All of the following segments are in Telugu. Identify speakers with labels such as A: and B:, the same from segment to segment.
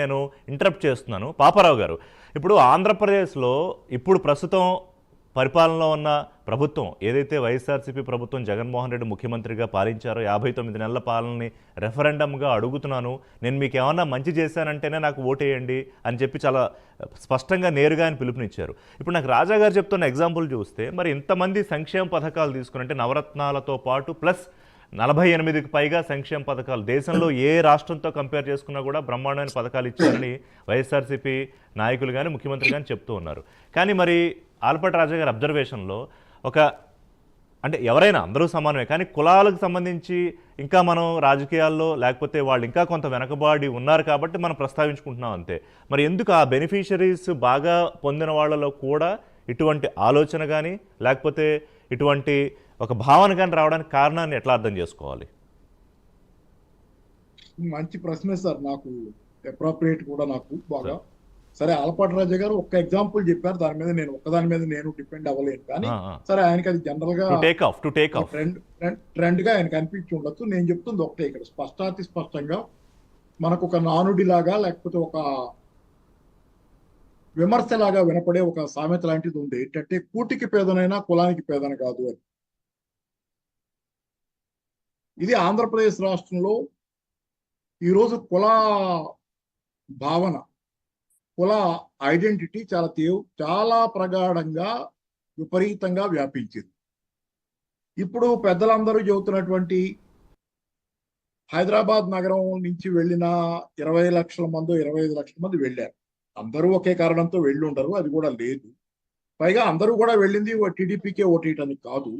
A: నేను ఇంటరప్ట్ చేస్తున్నాను. పాపారావు గారు ఇప్పుడు ఆంధ్రప్రదేశ్లో ఇప్పుడు ప్రస్తుతం పరిపాలనలో ఉన్న ప్రభుత్వం ఏదైతే వైఎస్ఆర్సీపీ ప్రభుత్వం జగన్మోహన్ రెడ్డి ముఖ్యమంత్రిగా పాలించారో యాభై తొమ్మిది నెలల పాలనని రెఫరెండంగా అడుగుతున్నాను. నేను మీకు ఏమన్నా మంచి చేశానంటేనే నాకు ఓటేయండి అని చెప్పి చాలా స్పష్టంగా నేరుగా ఆయన పిలుపునిచ్చారు. ఇప్పుడు నాకు రాజా గారు చెప్తున్న ఎగ్జాంపుల్ చూస్తే మరి ఇంతమంది సంక్షేమ పథకాలు తీసుకుని అంటే నవరత్నాలతో పాటు ప్లస్ నలభై ఎనిమిదికి పైగా సంక్షేమ పథకాలు. దేశంలో ఏ రాష్ట్రంతో కంపేర్ చేసుకున్నా కూడా బ్రహ్మాండమైన పథకాలు ఇచ్చారని వైఎస్ఆర్సీపీ నాయకులు కానీ ముఖ్యమంత్రి కానీ చెప్తూ ఉన్నారు. కానీ మరి ఆల్పట్ రాజా గారి అబ్జర్వేషన్లో ఒక అంటే ఎవరైనా అందరూ సమానమే కానీ కులాలకు సంబంధించి ఇంకా మనం రాజకీయాల్లో లేకపోతే వాళ్ళు ఇంకా కొంత వెనకబాడి ఉన్నారు కాబట్టి మనం ప్రస్తావించుకుంటున్నాం అంతే. మరి ఎందుకు ఆ బెనిఫిషరీస్ బాగా పొందిన వాళ్ళలో కూడా ఇటువంటి ఆలోచన కానీ లేకపోతే ఇటువంటి ఒక భావన కానీ రావడానికి కారణాన్ని ఎట్లా అర్థం చేసుకోవాలి?
B: మంచి ప్రశ్నే సార్ నాకు. అప్రోప్రియేట్ కూడా నాకు బాగా. సరే. ఆలపాటి రాజా గారు ఒక్క ఎగ్జాంపుల్ చెప్పారు. దాని మీద నేను ఒక్కదాని మీద నేను డిపెండ్ అవ్వలేను. కానీ సరే ఆయనకి అది
A: జనరల్గా take off to take off
B: trend ట్రెండ్గా ఆయనకి అనిపించి ఉండొచ్చు. నేను చెప్తుంది ఒకటే ఇక్కడ. స్పష్టాతి స్పష్టంగా మనకు ఒక నానుడి లాగా లేకపోతే ఒక విమర్శలాగా వినపడే ఒక సామెత లాంటిది ఉంది. ఏంటంటే కూటికి పేదనైనా కులానికి పేదన కాదు అని. ఇది ఆంధ్రప్రదేశ్ రాష్ట్రంలో ఈరోజు కుల భావన కుల ఐడెంటిటీ చాలా తీవ్ చాలా ప్రగాఢంగా విపరీతంగా వ్యాపించింది. ఇప్పుడు పెద్దలందరూ చెబుతున్నటువంటి హైదరాబాద్ నగరం నుంచి వెళ్ళిన ఇరవై లక్షల మంది ఇరవై ఐదు లక్షల మంది వెళ్ళారు. అందరూ ఒకే కారణంతో వెళ్ళి ఉండరు అది కూడా లేదు. పైగా అందరూ కూడా వెళ్ళింది టీడీపీకే ఓటేయటానికి కాదు.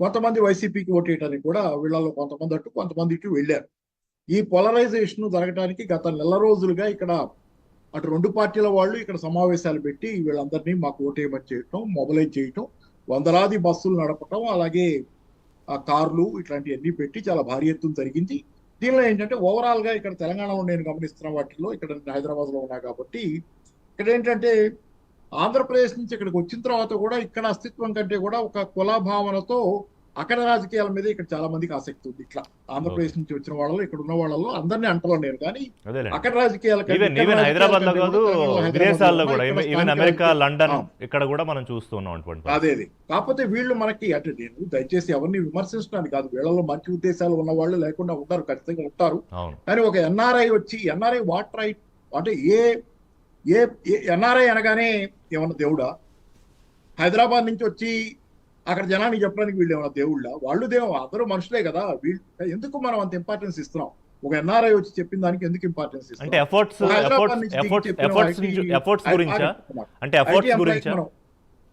B: కొంతమంది వైసీపీకి ఓటేయటానికి కూడా వీళ్ళలో కొంతమంది అటు కొంతమంది ఇటు వెళ్ళారు. ఈ పోలరైజేషన్ జరగడానికి గత నెల రోజులుగా ఇక్కడ అటు రెండు పార్టీల వాళ్ళు ఇక్కడ సమావేశాలు పెట్టి వీళ్ళందరినీ మాకు ఓటేయమని చేయటం మొబలైజ్ చేయటం వందలాది బస్సులు నడపటం అలాగే ఆ కార్లు ఇట్లాంటివన్నీ పెట్టి చాలా భారీ ఎత్తున జరిగింది. దీనిలో ఏంటంటే ఓవరాల్గా ఇక్కడ తెలంగాణలో నేను గమనిస్తున్న వాటిలో ఇక్కడ హైదరాబాద్లో ఉన్నా కాబట్టి ఇక్కడ ఏంటంటే ఆంధ్రప్రదేశ్ నుంచి ఇక్కడికి వచ్చిన తర్వాత కూడా ఇక్కడ అస్తిత్వం కంటే కూడా ఒక కుల భావనతో అక్కడ రాజకీయాల మీద ఇక్కడ చాలా మందికి ఆసక్తి ఉంది. ఇట్లా ఆంధ్రప్రదేశ్ నుంచి వచ్చిన వాళ్ళలో ఇక్కడ ఉన్న వాళ్ళలో అందరినీ అంటలో నేను కానీ అక్కడ రాజకీయాల
A: హైదరాబాద్లో
B: కంటే
A: కాదు
B: కూడా
A: విదేశాల్లో ఈవెన్ అమెరికా లండన్. ఇక్కడ మనం చూస్తున్నాం
B: కాకపోతే వీళ్ళు మనకి అంటే నేను దయచేసి ఎవరిని విమర్శించడానికి కాదు వీళ్ళలో మంచి ఉద్దేశాలు ఉన్న వాళ్ళు లేకుండా ఉంటారు ఖచ్చితంగా ఉంటారు. కానీ ఒక ఎన్ఆర్ఐ వచ్చి ఎన్ఆర్ఐ వాట్ రైట్ అంటే ఏ ఏ ఎన్ఆర్ఐ అనగానే ఏమన్నా దేవుడా? హైదరాబాద్ నుంచి వచ్చి అక్కడ జనానికి చెప్పడానికి వీళ్ళు ఏమన్నా దేవుళ్ళ? వాళ్ళు దేవు అందరూ మనుషులే కదా. వీళ్ళు ఎందుకు మనం అంత ఇంపార్టెన్స్ ఇస్తున్నాం? ఒక ఎన్ఆర్ఐ వచ్చి చెప్పిన దానికి ఎందుకు ఇంపార్టెన్స్
A: అంటే ఎఫర్ట్స్ ఎఫర్ట్స్ గురించా? అంటే ఎఫర్ట్స్ గురించా?
B: మనం-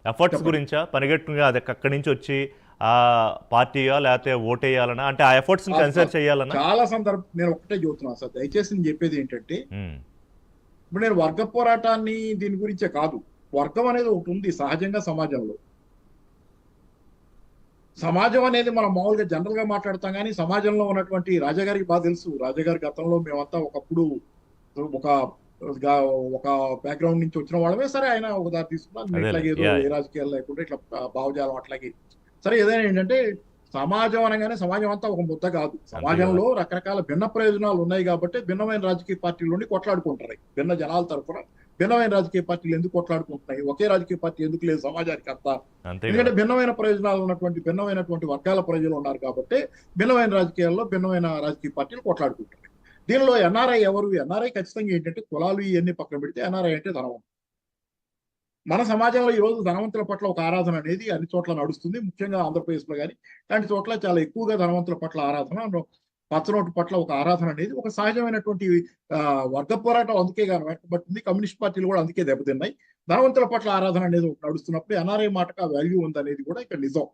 A: ఎఫర్ట్స్
B: చెప్పండి.
A: గురించా? పరిగెట్టుగా అది అక్కడి నుంచి వచ్చి ఆ పార్టీయా లేకపోతే ఓటేయాలనా? అంటే ఆ ఎఫర్ట్స్ కన్సిడర్
B: చాలా సందర్భం నేను ఒకటే చెబుతున్నాను సార్. దయచేసి నేను చెప్పేది ఏంటంటే ఇప్పుడు నేను వర్గ పోరాటాన్ని దీని గురించే కాదు. వర్గం అనేది ఒకటి ఉంది సహజంగా సమాజంలో. సమాజం అనేది మనం మామూలుగా జనరల్గా మాట్లాడతాం కానీ సమాజంలో ఉన్నటువంటి రాజాగారికి బాగా తెలుసు. రాజాగారి గతంలో మేమంతా ఒకప్పుడు ఒక ఒక బ్యాక్గ్రౌండ్ నుంచి వచ్చిన వాళ్ళమే. సరే ఆయన ఒక దారి తీసుకున్నాం ఇట్లాగే. ఏ రాజకీయాలు లేకుండా ఇట్లా భావజాలం అట్లాగే. సరే ఏదైనా ఏంటంటే సమాజం అనగానే సమాజం అంతా ఒక ముద్ద కాదు. సమాజంలో రకరకాల భిన్న ప్రయోజనాలు ఉన్నాయి కాబట్టి భిన్నమైన రాజకీయ పార్టీల నుండి కొట్లాడుకుంటున్నాయి. భిన్న జనాల తరఫున భిన్నమైన రాజకీయ పార్టీలు ఎందుకు కొట్లాడుకుంటున్నాయి? ఒకే రాజకీయ పార్టీ ఎందుకు లేదు సమాజానికి అంతా? ఎందుకంటే. భిన్నమైన ప్రయోజనాలు ఉన్నటువంటి భిన్నమైనటువంటి వర్గాల ప్రజలు ఉన్నారు కాబట్టి భిన్నమైన రాజకీయాల్లో భిన్నమైన రాజకీయ పార్టీలు కొట్లాడుకుంటున్నాయి. దీనిలో ఎన్ఆర్ఐ ఎవరు? ఎన్ఆర్ఐ ఖచ్చితంగా ఏంటంటే కులాలు ఇవన్నీ పక్కన పెడితే ఎన్ఆర్ఐ అంటే ధనవంతులు మన సమాజంలో ఈ రోజు ధనవంతుల పట్ల ఒక ఆరాధన అనేది అన్ని చోట్ల నడుస్తుంది. ముఖ్యంగా ఆంధ్రప్రదేశ్లో కానీ ఇలాంటి చోట్ల చాలా ఎక్కువగా ధనవంతుల పట్ల ఆరాధన పచ్చనోటు పట్ల ఒక ఆరాధన అనేది ఒక సహజమైనటువంటి వర్గ పోరాటం అందుకే కాబట్టి కమ్యూనిస్ట్ పార్టీలు కూడా అందుకే దెబ్బతిన్నాయి. ధనవంతుల పట్ల ఆరాధన అనేది నడుస్తున్నప్పుడు ఎన్ఆర్ఐ మాటకు ఆ వాల్యూ ఉంది అనేది కూడా ఇక్కడ నిజం.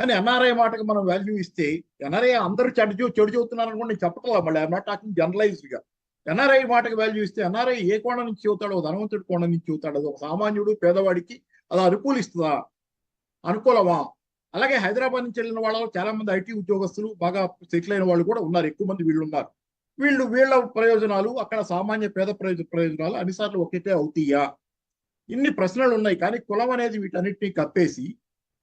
B: కానీ ఎన్ఆర్ఐ మాటకు మనం వాల్యూ ఇస్తే ఎన్ఆర్ఐ అందరూ చెడు చూ- చెడు చెబుతున్నారని కూడా నేను చెప్పట్లేదు మళ్ళీ ఐఎమ్ నాట్ టాకింగ్ జనరలైజ్డ్గా ఎన్ఆర్ఐ మాటకు వాల్యూ ఇస్తే ఎన్ఆర్ఐ ఏ కోణం నుంచి చెబుతాడో ధనవంతుడి కోణం నుంచి చెబుతాడు అది ఒక సామాన్యుడు పేదవాడికి అది అనుకూలిస్తుందా? అనుకూలమా? అలాగే హైదరాబాద్ నుంచి వెళ్ళిన వాళ్ళలో చాలా మంది ఐటీ ఉద్యోగస్తులు బాగా సెటిల్ అయిన వాళ్ళు కూడా ఉన్నారు. ఎక్కువ మంది వీళ్ళు ఉన్నారు. వీళ్ళు వీళ్ళ ప్రయోజనాలు అక్కడ సామాన్య పేద ప్రయోజన ప్రయోజనాలు అన్నిసార్లు ఒకటే అవుతాయా? ఇన్ని ప్రశ్నలు ఉన్నాయి. కానీ కులం అనేది వీటన్నిటిని కప్పేసి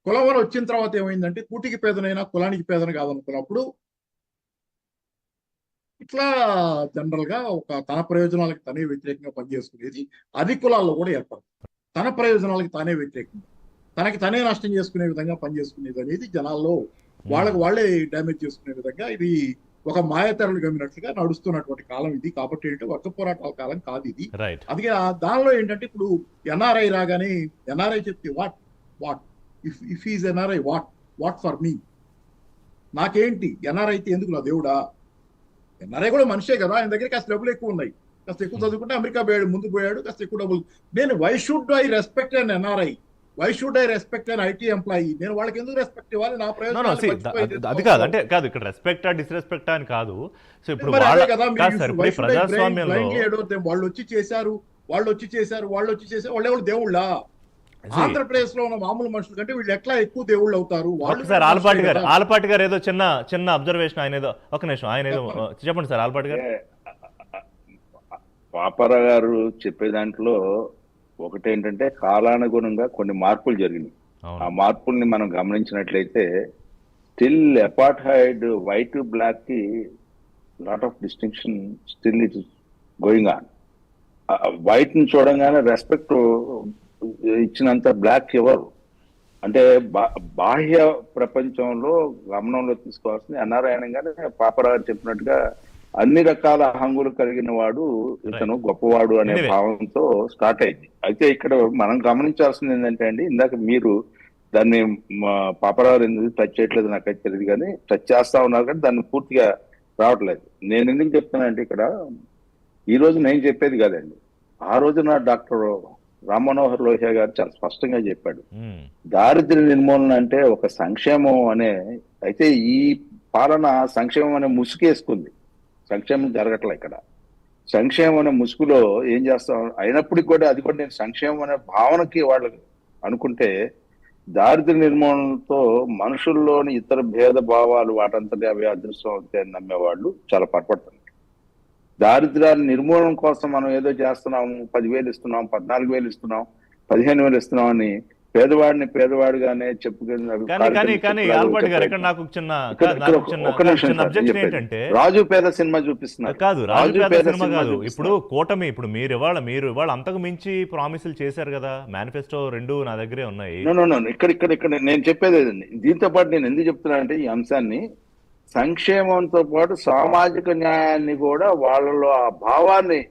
B: కులం వచ్చిన తర్వాత ఏమైందంటే కూటికి పేదనైనా కులానికి పేదన కాదనుకున్నప్పుడు ఇట్లా జనరల్గా ఒక తన ప్రయోజనాలకు తనే వ్యతిరేకంగా పనిచేసుకునేది అది కులాల్లో కూడా ఏర్పడుతుంది తన ప్రయోజనాలకు తానే వ్యతిరేకంగా తనకి తనే నష్టం చేసుకునే విధంగా పనిచేసుకునేది అనేది జనాల్లో వాళ్ళకి వాళ్ళే డ్యామేజ్ చేసుకునే విధంగా ఇది ఒక మాయతెరలు గమ్మినట్లుగా నడుస్తున్నటువంటి కాలం ఇది. కాబట్టి ఏంటంటే వర్గ పోరాటాల కాలం కాదు ఇది. అందుకే దానిలో ఏంటంటే ఇప్పుడు ఎన్ఆర్ఐ రాగానే ఎన్ఆర్ఐ చెప్తే what what if if is NRI what what for me నాకేంటి? ఎన్ఆర్ఐ అయితే ఎందుకు నా దేవుడా? ఎన్ఆర్ఐ కూడా మనిషే కదా ఆయన దగ్గర కాస్త డబ్బులు ఎక్కువ ఉన్నాయి. కాస్త ఎక్కువ చదువుకుంటే అమెరికా పోయాడు ముందు పోయాడు కాస్త ఎక్కువ డబ్బులు. నేను why should I respect an NRI why should I respect an IT employee నేను వాళ్ళకి ఎందుకు రెస్పెక్ట్ ఇవ్వాలి? నా
A: నో నో
B: ప్రయోజనాలు
A: సి
B: మర్చిపోయి
A: అది కాదు అంటే కాదు ఇక్కడ రెస్పెక్టా డిస్రెస్పెక్టా అని కాదు. సో ఇప్పుడు వాళ్ళ
B: వచ్చి చేశారు వాళ్ళు వచ్చి చేశారు వాళ్ళు వచ్చి చేశారు వాళ్ళు ఎవరు దేవుళ్ళ? ఆంధ్రప్రదేశ్లో ఉన్న మామూలు మనుషుల కంటే వీళ్ళు ఎట్లా ఎక్కువ దేవుళ్ళు అవుతారు? వాళ్ళు
A: ఒకసారి ఆలపాటి గారు. ఆలపాటి గారు ఏదో చిన్న చిన్న అబ్జర్వేషన్ ఆయన ఏదో ఒక నిమిషం ఆయన ఏదో చెప్పండి. సార్ ఆలపాటి గారు.
C: పాపర గారు చెప్పే దాంట్లో ఒకటేంటంటే కాలానుగుణంగా కొన్ని మార్పులు జరిగినాయి. ఆ మార్పుల్ని మనం గమనించినట్లయితే still apartheid white బ్లాక్కి lot of distinction still it going on వైట్ని చూడంగానే రెస్పెక్ట్ ఇచ్చినంత బ్లాక్ ఎవరు? అంటే బాహ్య ప్రపంచంలో గమనంలో తీసుకోవాల్సింది అనారాయణంగానే పాపరావు చెప్పినట్టుగా అన్ని రకాల హంగులు కలిగిన వాడు ఇతను గొప్పవాడు అనే. భావంతో స్టార్ట్ అయింది. అయితే ఇక్కడ మనం గమనించాల్సింది ఏంటంటే అండి ఇందాక మీరు దాన్ని మా పాపరావు ఎందుకు టచ్ చేయట్లేదు నాకైతే తెలియదు కానీ టచ్ చేస్తా ఉన్నారు కానీ దాన్ని పూర్తిగా రావట్లేదు. నేను ఎందుకు చెప్తున్నానంటే ఇక్కడ ఈ రోజు నేను చెప్పేది కాదండి. ఆ రోజున డాక్టర్ రామ్ మనోహర్ లోహియా గారు చాలా స్పష్టంగా చెప్పాడు. దారిద్ర్య నిర్మూలన అంటే ఒక సంక్షేమం అనే అయితే ఈ పాలన సంక్షేమం అనే ముసుగేసుకుంది సంక్షేమం జరగట్లే ఇక్కడ. సంక్షేమం అనే ముసుగులో ఏం చేస్తాం? అయినప్పటికీ కూడా అది కూడా నేను సంక్షేమం అనే భావనకి వాళ్ళు అనుకుంటే దారిద్ర్య నిర్మూలనతో మనుషుల్లోని ఇతర భేద భావాలు వాటంతటి అవి అదృష్టం అవుతాయని నమ్మేవాళ్ళు చాలా పొరపడుతున్నారు దారిద్ర్యాన్ని నిర్మూలన కోసం మనం ఏదో చేస్తున్నాము పదివేలు ఇస్తున్నాం పద్నాలుగు వేలు ఇస్తున్నాం పదిహేను వేలు ఇస్తున్నాం అని పేదవాడిని పేదవాడిగానే చెప్పుకుని
A: కానీ కానీ కానీ ఆలపాటి గారు ఇక్కడ నాకు చిన్న
C: ఇక్కడ-
A: కాదు, నాకు
C: ఇక్కడ
A: చిన్న
C: ఒక్క నిమిషం
A: చిన్న
C: సార్,
A: అబ్జెక్షన్
C: నేను చెప్పేది.
A: ఏంటంటే
C: రాజు పేద సినిమా చూపిస్తున్నారు.
A: కాదు
C: రాజు
A: పేద సినిమా కాదు. ఇప్పుడు కూటమి ఇప్పుడు మీరు ఇవాళ మీరు ఇవాళ అంతకు మించి ప్రామిసులు చేశారు కదా. మేనిఫెస్టో రెండు నా దగ్గరే ఉన్నాయి.
C: ఇక్కడ ఇక్కడ ఇక్కడ నేను చెప్పేది దీంతో పాటు నేను ఎందుకు చెప్తున్నానంటే ఈ అంశాన్ని సంక్షేమంతో పాటు సామాజిక న్యాయాన్ని కూడా వాళ్ళలో ఆ భావాన్ని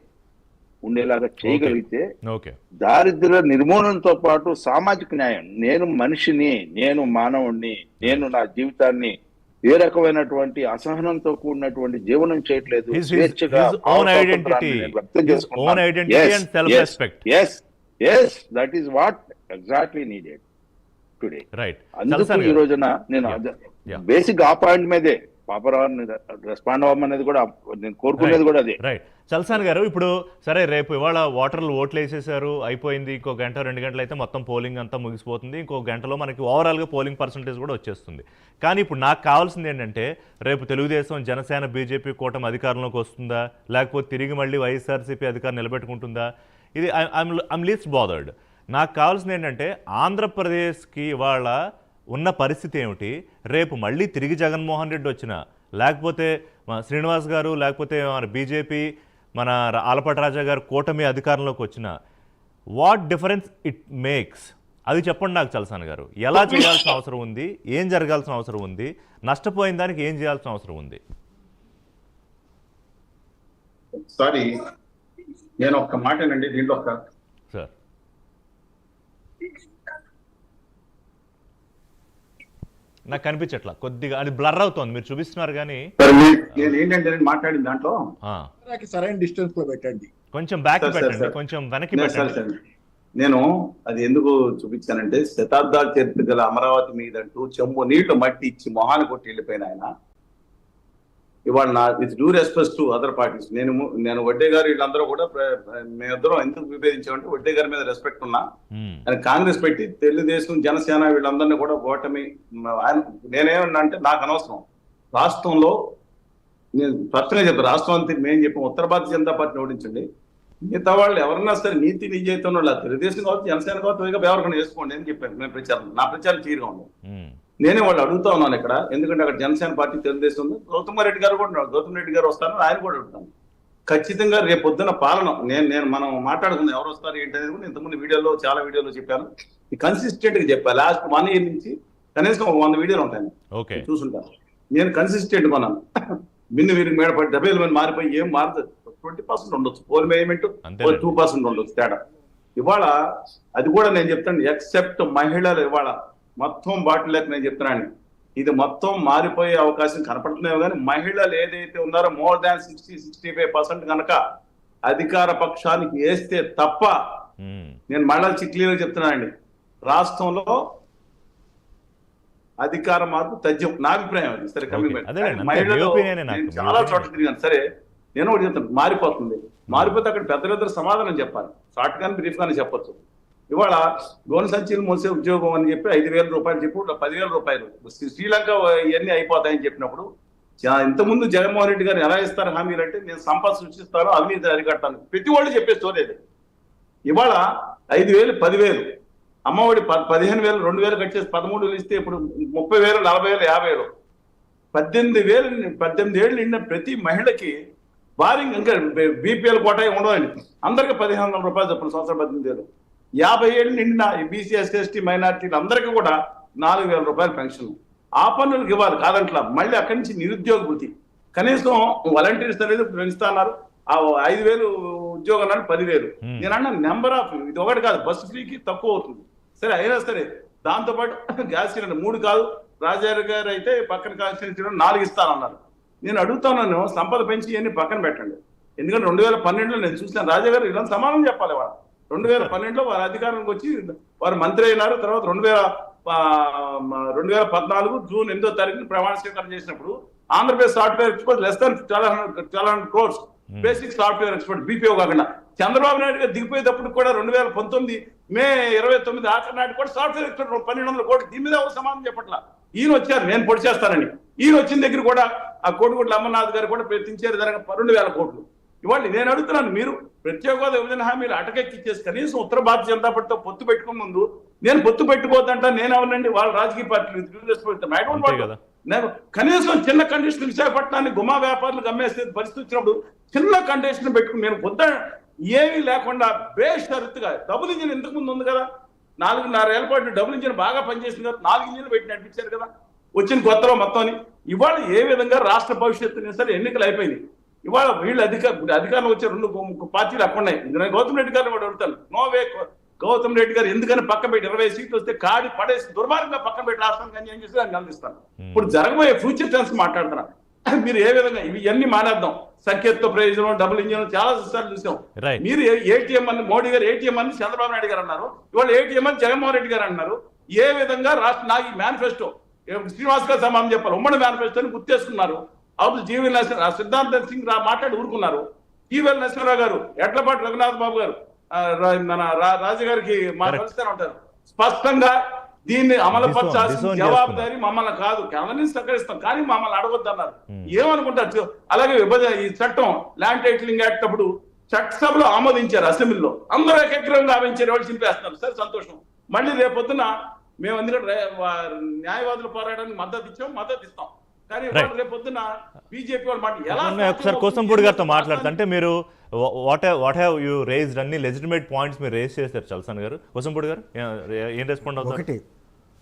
C: ఉండేలాగా చేయగలిగితే దారిద్ర్య నిర్మూలనతో పాటు సామాజిక న్యాయం నేను మనిషిని నేను మానవుణ్ణి నేను నా జీవితాన్ని ఏ రకమైనటువంటి అసహనంతో కూడినటువంటి జీవనం చేయట్లేదు that is what exactly needed today.
A: Right
C: అందుకు ఈ రోజున నేను. బేసిక్ ఆ పాయింట్ మీదే పాపరావుని రెస్పాండ్ అవ్వమనేది కూడా నేను కోరుకునేది కూడా అదే.
A: రైట్ చల్సాన్ గారు ఇప్పుడు సరే రేపు ఇవాళ ఓటర్లు ఓట్లు వేసేసారు అయిపోయింది ఇంకో గంట రెండు గంటలు అయితే మొత్తం పోలింగ్ అంతా ముగిసిపోతుంది ఇంకో గంటలో మనకి ఓవరాల్గా పోలింగ్ పర్సంటేజ్ కూడా వచ్చేస్తుంది. కానీ ఇప్పుడు నాకు కావాల్సింది ఏంటంటే రేపు తెలుగుదేశం జనసేన బీజేపీ కూటమి అధికారంలోకి వస్తుందా? లేకపోతే తిరిగి మళ్ళీ వైఎస్ఆర్సీపీ అధికారం నిలబెట్టుకుంటుందా? ఇది ఐమ్ లీస్ట్ బాదర్డ్ నాకు కావాల్సింది ఏంటంటే ఆంధ్రప్రదేశ్కి ఇవాళ ఉన్న పరిస్థితి ఏమిటి? రేపు మళ్ళీ తిరిగి జగన్మోహన్ రెడ్డి వచ్చిన? లేకపోతే శ్రీనివాస్ గారు లేకపోతే మన బీజేపీ మన ఆలపాటి రాజా గారు కూటమి అధికారంలోకి వచ్చిన? What difference it makes? అది చెప్పండి నాకు చలసాన్ గారు. ఎలా చేయాల్సిన అవసరం ఉంది? ఏం జరగాల్సిన అవసరం ఉంది? నష్టపోయిన దానికి ఏం చేయాల్సిన అవసరం ఉంది?
D: సారీ నేను ఒక్క మాటనండి దీంట్లో ఒక
A: సార్. నాకు కనిపించట్లా. కొద్దిగా అది బ్లర్ అవుతోంది. మీరు చూపిస్తున్నారు కానీ
D: నేను ఏంటంటే నేను మాట్లాడిన దాంట్లో
B: సరైన డిస్టెన్స్లో పెట్టండి.
A: కొంచెం బ్యాక్ పెట్టండి. కొంచెం వెనక్కి పెట్టండి.
D: నేను అది ఎందుకు చూపించానంటే శతాబ్దాల చరిత్ర గల అమరావతి మీదంటూ చెంబు నీళ్ళు మట్టి ఇచ్చి మొహాన్ని కొట్టి వెళ్ళిపోయిన ఆయన ఇవాళ నా with due respect to other parties నేను నేను వడ్డే గారు వీళ్ళందరూ కూడా మేమిద్దరం ఎందుకు విభేదించామంటే వడ్డే గారి మీద రెస్పెక్ట్ ఉన్నా. ఆయన కాంగ్రెస్ పెట్టి తెలుగుదేశం జనసేన వీళ్ళందరినీ కూడా ఓటమి ఆయన నేనేమన్నా అంటే నాకు అనవసరం. రాష్ట్రంలో నేను స్పష్టంగా చెప్తాను రాష్ట్రం అంతా మేము చెప్పాం ఉత్తర భారతీయ జనతా పార్టీని ఓడించండి. మిగతా వాళ్ళు ఎవరన్నా సరే నీతి నిజాయితీ ఉన్న వాళ్ళు తెలుగుదేశం కావచ్చు జనసేన కావచ్చు ఎవరికైనా వేసుకోండి అని చెప్పాను నేను ప్రచారం నా ప్రచారం తీరుగా
A: ఉమ్,
D: నేనే వాళ్ళు అడుగుతా ఉన్నాను ఇక్కడ. ఎందుకంటే అక్కడ జనసేన పార్టీ తెలుగుదేశం ఉంది. గౌతమ్ రెడ్డి గారు కూడా ఉన్నారు. గౌతమ్ రెడ్డి గారు వస్తారు ఆయన కూడా అడుగుతాను ఖచ్చితంగా రేపు పొద్దున పాలన నేను నేను మనం మాట్లాడుకుందాం ఎవరు వస్తారు ఏంటి అనేది కూడా ఇంతకుముందు వీడియోలో చాలా వీడియోలో చెప్పాను. ఈ కన్సిస్టెంట్గా చెప్పాను లాస్ట్ వన్ ఇయర్ నుంచి కనీసం ఒక వంద వీడియోలు ఉంటాయి.
A: ఓకే.
D: చూసుంటాను నేను కన్సిస్టెంట్ కొన్నాను మిన్ను వీరికి మేడపడి డెబ్బై ఐదు మంది మారిపోయి ఏం మారుతుంది ట్వంటీ పర్సెంట్ ఉండొచ్చు. పోల్
A: అంతేనండి.
D: టూ పర్సెంట్ ఉండొచ్చు తేడా. ఇవాళ అది కూడా నేను చెప్తాను. ఎక్సెప్ట్ మహిళలు ఇవాళ మొత్తం బాటిల్ లెక్క నేను చెప్తున్నాను ఇది మొత్తం మారిపోయే అవకాశం కనపడుతున్నాయో కానీ మహిళలు ఏదైతే ఉన్నారో more than sixty sixty five percent కనుక అధికార పక్షానికి వేస్తే తప్ప. నేను మళ్ళా క్లియర్ చెప్తున్నానండి రాష్ట్రంలో అధికార మార్పు తథ్యం నా అభిప్రాయం అది సరే కమింగ్
A: Okay. అదేనండి, అంతే. మీ opinion ఏ నాకు. మీ
D: చాలా. చోట్ల తిరిగాను సరే నేను ఒకటి చెప్తాను మారిపోతుంది మారిపోతే అక్కడ పెద్దలిద్దరు సమాధానం చెప్పాలి షార్ట్ గాని బ్రీఫ్ గానే చెప్పొచ్చు ఇవాళ గోన సంచీలు మోసే ఉద్యోగం అని చెప్పి ఐదు వేల రూపాయలు చెప్పి పదివేల రూపాయలు. శ్రీలంక ఇవన్నీ అయిపోతాయని చెప్పినప్పుడు ఇంతకుముందు జగన్మోహన్ రెడ్డి గారు ఎలా ఇస్తారు హామీలు అంటే నేను సంపద సృష్టిస్తాను అవినీతి అరికడతాను. ప్రతి వాళ్ళు చెప్పే స్టోరీ ఇవాళ ఐదు వేలు పదివేలు. అమ్మఒడి ప- పదిహేను వేలు రెండు వేలు కట్టేసి పదమూడు వేలు ఇస్తే ఇప్పుడు ముప్పై వేలు నలభై వేలు యాభై వేలు. పద్దెనిమిది వేలు పద్దెనిమిది ఏళ్ళు నిండిన ప్రతి మహిళకి భారీ ఇంకా బీపీఎల్ కోట ఉండదండి అందరికి పదిహేను వందల రూపాయలు చెప్పిన సంవత్సరం పద్దెనిమిది వేలు. యాభై ఏళ్ళు నిండిన బీసీ ఎస్సీ ఎస్టీ మైనార్టీలు అందరికీ కూడా నాలుగు వేల రూపాయలు పెన్షన్. ఆ పన్నులకు ఇవ్వాలి కాదంట్లా మళ్ళీ అక్కడి నుంచి నిరుద్యోగ వృత్తి. కనీసం వాలంటీర్స్ అనేది పెంచుతున్నారు. ఆ ఐదు వేలు ఉద్యోగాలు పదివేలు.
A: Hmm.
D: నేను అన్న నెంబర్ ఆఫ్ ఇది ఒకటి కాదు బస్సు ఫ్రీకి తక్కువ అవుతుంది. సరే అయినా సరే దాంతో పాటు గ్యాస్ సిలిండర్ మూడు కాదు రాజారావు గారు అయితే పక్కన కాన్స్టిట్యూన్సీ నాలుగు ఇస్తానన్నారు. నేను అడుగుతున్నాను సంపద పెంచి ఇవన్నీ పక్కన పెట్టండి. ఎందుకంటే రెండు వేల పన్నెండులో నేను చూసిన రాజా గారు ఇలా సమానం చెప్పాలి వాళ్ళు రెండు వేల పన్నెండులో వారు అధికారంలోకి వచ్చి వారు మంత్రి అయినారు. తర్వాత రెండు వేల రెండు వేల పద్నాలుగు జూన్ ఎనిమిదో తారీఖున ప్రమాణ స్వీకారం చేసినప్పుడు Andhra Pradesh software expert less than చాలా చాలా crores basic software expert BPO కాకుండా. చంద్రబాబు నాయుడు గారు దిగిపోయేటప్పుడు కూడా రెండు వేల పంతొమ్మిది మే ఇరవై తొమ్మిది ఆఖరి నాటి కూడా సాఫ్ట్వేర్ ఎక్స్పర్ట్ పన్నెండు వందల కోట్లు దీని మీద ఎవరు సమాధానం చెప్పట్లా. ఈయన వచ్చారు నేను పొడి చేస్తానని. ఈయన వచ్చిన దగ్గర కూడా ఆ కోటిగుడ్ల అమర్నాథ్ గారు కూడా ప్రయత్నించారు. రెండు వేల కోట్లు. ఇవాళ నేను అడుగుతున్నాను మీరు ప్రత్యేక హోదా విభజన హామీలు అటకెక్కిచ్చేసి కనీసం ఉత్తర భారత జనతా పార్టీతో పొత్తు పెట్టుకునే ముందు నేను పొత్తు పెట్టుకోవద్దంట నేను అవునండి వాళ్ళ రాజకీయ పార్టీలు. నేను కనీసం చిన్న కండిషన్ విశాఖపట్నాన్ని గుమా వ్యాపారులకు అమ్మేసే పరిస్థితి వచ్చినప్పుడు చిన్న కండిషన్ పెట్టుకుని నేను పొద్దు ఏమీ లేకుండా బేషరతుగా డబుల్ ఇంజిన్ ఇంతకు ముందు ఉంది కదా. నాలుగున్నర ఏళ్ళ పాటు డబుల్ ఇంజిన్ బాగా పనిచేసింది కదా. నాలుగు ఇంజిన్లు పెట్టి నడిపించారు కదా. వచ్చిన కొత్తలో మొత్తం ఇవాళ ఏ విధంగా రాష్ట్ర భవిష్యత్తు సరే ఎన్నికలు అయిపోయింది ఇవాళ వీళ్ళు అధిక అధికారం వచ్చే రెండు పార్టీలు అక్కడ ఉన్నాయి ఇది నేను గౌతమ్ రెడ్డి గారిని కూడా అడుగుతాను. నో వే గౌతమ్ రెడ్డి గారు ఎందుకని పక్క పెట్టి ఇరవై సీట్లు వస్తే కాడి పడేసి దుర్మార్గంగా పక్కన పెట్టి రాష్ట్రానికి అన్యాయం చేసి దాన్ని అందిస్తాను ఇప్పుడు జరగబోయే ఫ్యూచర్ టెన్స్ మాట్లాడుతున్నా. మీరు ఏ విధంగా ఇవి ఇవన్నీ మానేద్దాం సంకేత్తో ప్రయోజనం డబుల్ ఇంజిన్ చాలా సార్లు చూసాం. మీరు ఏటీఎం అని మోడీ గారు ఏటీఎం అని చంద్రబాబు నాయుడు గారు అన్నారు. ఇవాళ ఏటీఎం అని జగన్మోహన్ రెడ్డి గారు అన్నారు. ఏ విధంగా రాష్ట్ర నాకు ఈ మేనిఫెస్టో శ్రీనివాస్ గారు సమానం చెప్పాలి. ఉమ్మడి మేనిఫెస్టోని గుర్తేసుకున్నారు అప్పుడు జీవీ నరసింహ సిద్ధార్థ సింగ్ రా మాట్లాడి ఊరుకున్నారు. జీవీఎల్ నరసింహరావు గారు ఎడ్లపాటి రఘునాథ్ బాబు గారు మన రాజు గారికి మా
A: Correct.
D: కలుస్తూనే ఉంటారు స్పష్టంగా దీన్ని అమలు
A: Disown-
D: పరచాల్సిన
A: disown
D: జవాబుదారి మమ్మల్ని కాదు. కేవలం సహకరిస్తాం కానీ మమ్మల్ని అడగొద్దన్నారు.
A: Hmm.
D: ఏమనుకుంటారు అలాగే విభజన ఈ చట్టం ల్యాండ్ టైటిలింగ్ యాక్ట్ అప్పుడు చట్టసభలో ఆమోదించారు అసెంబ్లీలో. అందరూ ఏకగ్రీవంగా ఆమోదించారు వాళ్ళు చింపేస్తున్నారు? సరే సంతోషం. మళ్ళీ రేపొద్దున మేము ఎందుకంటే న్యాయవాదుల పోరాటానికి మద్దతు ఇచ్చాం మద్దతు ఇస్తాం. కానీ
A: Right.
D: రేపొద్దున బీజేపీ వాళ్ళు మాట ఎలా
A: నేను ఒకసారి కోసంపూడి గారితో మాట్లాడతా అంటే మీరు what what have you raised అన్ని లెజిటిమేట్ పాయింట్స్ మీరు రేజ్ చేశారు చల్సన్ గారు. కోసంపూడి గారు ఏ- ఏం రెస్పాండ్ అవుతారు?
E: ఒకటి